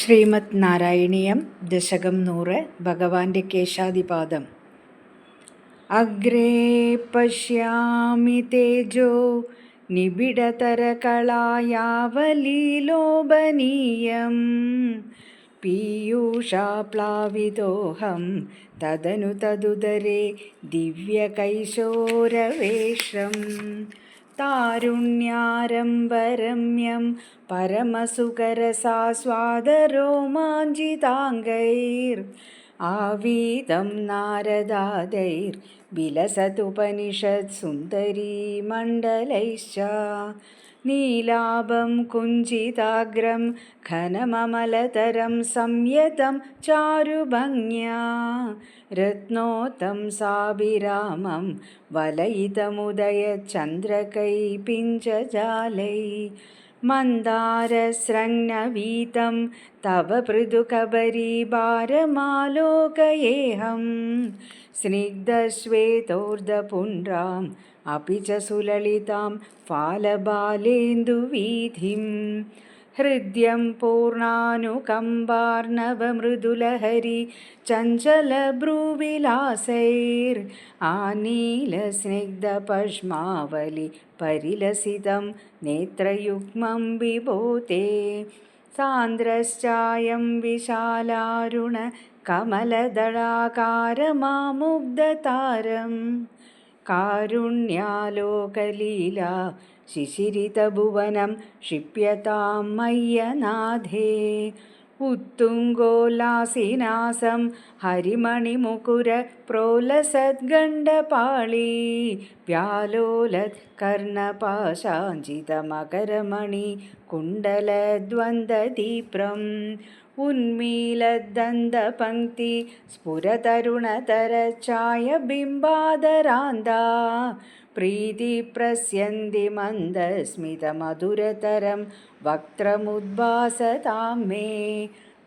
ശ്രീമദ് നാരായണീയം ദശകം നൂറ് ഭഗവാന്റെ കേശാദിപാദം അഗ്രേ പശ്യാമി തേജോ നിബിഡതരകളായാവലീലോപനീയം പീയൂഷാപ്ലാവിതോഹം തദനു തദുദരേ ദിവ്യകൈശോരവേഷം താരുണ്യാരംഭരമ്യം പരമസുകരസാസ്വാദരോമാഞ്ചിതാംഗൈർ ആവീതം നാരദാദൈർ വിലസതുപനിഷത് സുന്ദരീ മണ്ഡലൈശ്ച नीलाभं कुञ्जिताग्रं घनममलतरं संयतं चारुभङ्ग्या रत्नोतं साभिरामं वलयितमुदयचन्द्रकैपिञ्चजालैः मन्दारस्रग्नवीतं तव पृदुकबरीभारमालोकयेऽहं स्निग्धश्वेतोर्धपुण्ड्राम् अपि च सुललितां फालबालेन्दुवीथिम् हृद्यं पूर्णानुकम्बार्णवमृदुलहरि चञ्चलभ्रूविलासैर् आनीलस्निग्धपश्मावलि परिलसितं नेत्रयुग्मं विभोते सान्द्रश्चायं विशालारुणकमलदळाकारमामुग्धतारम् കാരുണ്യാലോകലീല ശിശിരിതഭുവനം ക്ഷിപ്യതാം മയ്യനാഥേ ഉത്തുങ്കോലാസിനാസം ഹരിമണിമുകുര പ്രോലസദ്ഗണ്ഡപാളി വ്യാലോലത് കർണപാശാഞ്ചിതമകരമണി കുണ്ടലദ്വന്ദ്വദീപ്രം ഉന്മീലദ്ദന്തപङ्क्ति स्फुरतरुणतरच्छायबिम्बादरान्दा प्रीतिप्रस्यन्ति मन्दस्मितमधुरतरं वक्त्रमुद्भासतां मे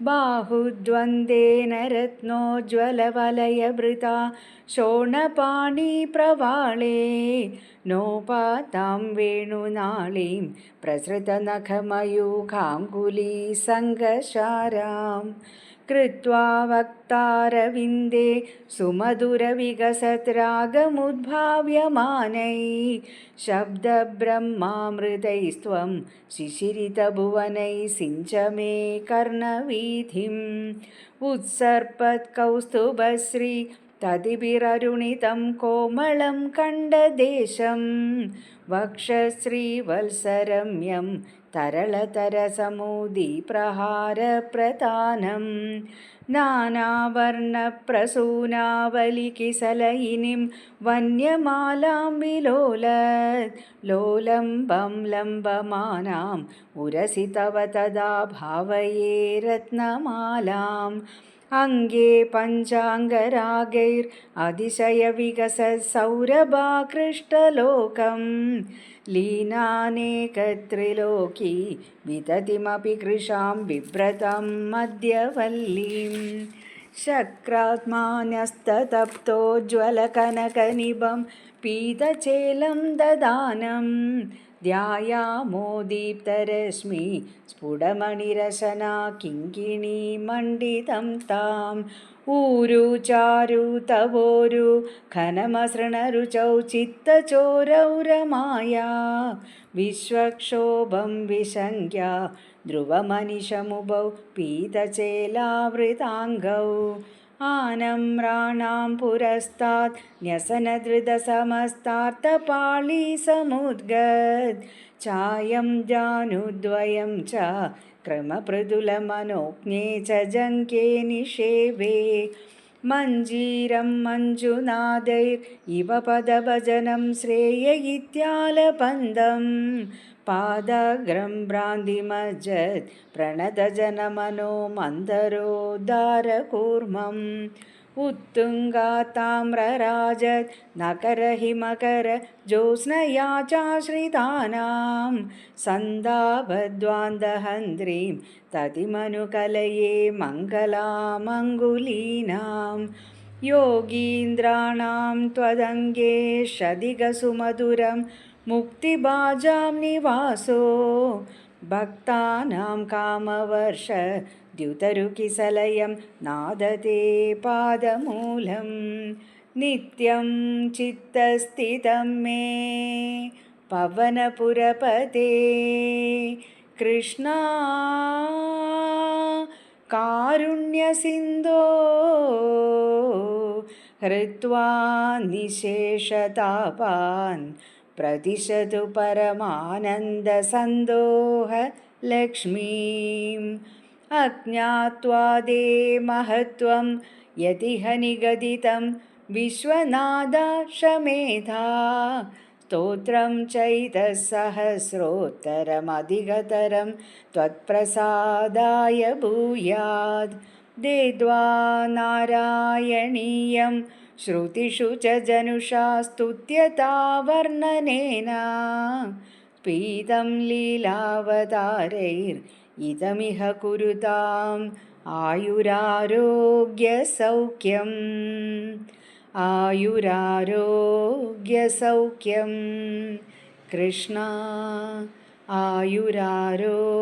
बाहुद्वन्देन रत्नोज्ज्वलवलयभृता शोणपाणिप्रवाळे नोपातां वेणुनाळीं प्रसृतनखमयूखाङ्गुलीसङ्गशाराम् कृत्वा वक्तारविन्दे सुमधुरविगसत्रागमुद्भाव्यमानैः शब्दब्रह्मामृतैस्त्वं शिशिरितभुवनैः सिञ्च मे कर्णवीथिम् उत्सर्पत्कौस्तुभश्री തതിവിരരുണിതം കോമളം കണ്ടദേശം വക്ഷശ്രീവത്സരമ്യം तरलतरसमुदीप्रहारप्रधानं नानावर्णप्रसूनावलिकिसलयिनीं वन्यमालां विलोलत् लोलम्बं लम्बमानाम् उरसि तव तदा भावये रत्नमालाम् अङ्गे पञ्चाङ्गरागैर् अतिशयविकसौरभाकृष्टलोकं लीनानेकत्रिलोकी विततिमपि कृशां बिभ्रतं मध्यवल्लीं शक्रात्मान्यस्ततप्तोज्ज्वलकनकनिभं पीतचेलं ददानम् ध्यायामोदीप्तरश्मि स्फुटमणिरशना किङ्किणी मण्डितं ताम् ऊरु चारु तवोरु खनमसृणरुचौ चित्तचोरौ रमाया विश्वक्षोभं विशङ्क्या ध्रुवमनिशमुभौ पीतचेलावृताङ्गौ आनम्राणां पुरस्तात् न्यसनधृतसमस्तार्थपाली समुद्गद् चायं जानुद्वयं च क्रमपृदुलमनोज्ञे च जङ्के निषेवे मञ्जीरं मञ्जुनादैरिव पदभजनं श्रेय इत्यालपन्दं पादाग्रं भ्रान्तिमजत् प्रणदजनमनोमन्दरोद्धारकूर्मम् उत्तुङ्गाताम्रराज नकरहिमकर ज्योत्स्नया चाश्रितानां सन्दाभद्वान्दहन्द्रीं तदिमनुकलये मङ्गलामङ्गुलीनां योगीन्द्राणां त्वदङ्गे शदिगसुमधुरं मुक्तिबाजां निवासो भक्तानां कामवर्ष द्युतरुकिसलयं नादते पादमूलं नित्यं चित्तस्थितं मे पवनपुरपते कृष्णा कारुण्यसिन्धो हृत्वा निशेषतापान् प्रतिशतु परमानन्दसन्दोह लक्ष्मीम् अज्ञात्वा दे महत्त्वं यतिह निगदितं विश्वनादाशमेधा स्तोत्रं चैतसहस्रोत्तरमधिगतरं त्वत्प्रसादाय भूयात् दे द्वा नारायणीयं श्रुतिषु च जनुषा स्तुत्यता वर्णनेन पीतं लीलावतारैर्इदमिह कुरुताम् आयुरारोग्यसौख्यम् आयुरारोग्यसौख्यं कृष्णा आयुरारोग्यसौख्यम्